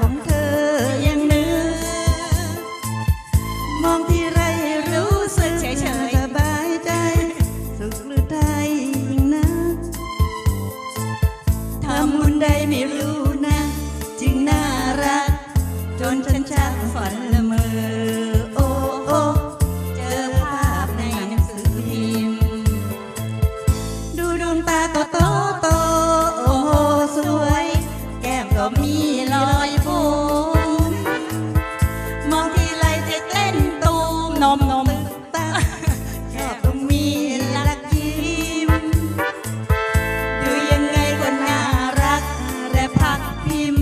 ของเธอยังเนื้อ มองที่ไรรู้สึกเฉยสบายใจ สุขหรือไทยยิ่งนะทำบุญใดไม่รู้นะ จึงน่ารัก จนฉันชักฝันละเมอก็ต้อง him.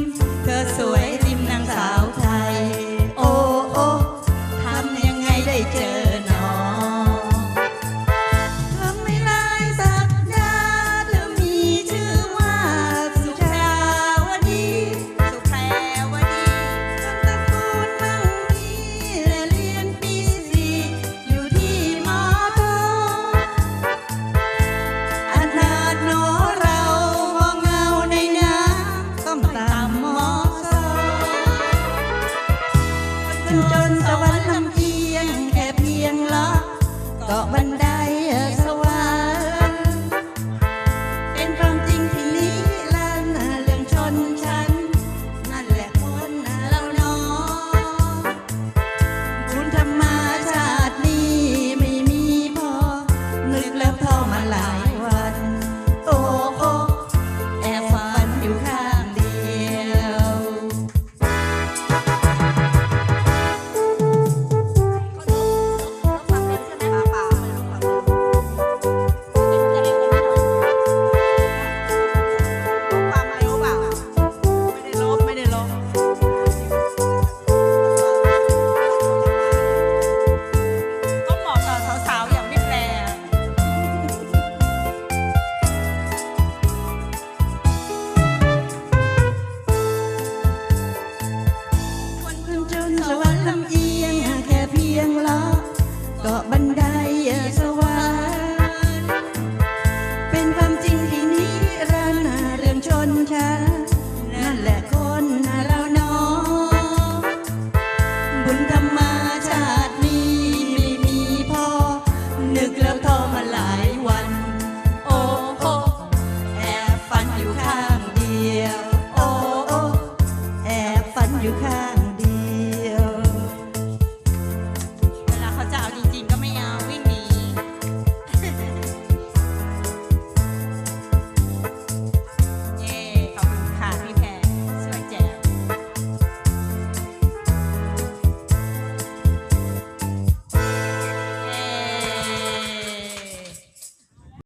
จนตะวันลำเทียงแค่เพียงละเกาะบันดา ช้า นั่นแหละคนเราเนาะบุญธรรมาชาตินี้ไม่มีพอ นึกแล้วท้อมาหลายวัน โอ้แอบฝันอยู่ข้างเดียว โอ้แอบฝันอยู่ข้าง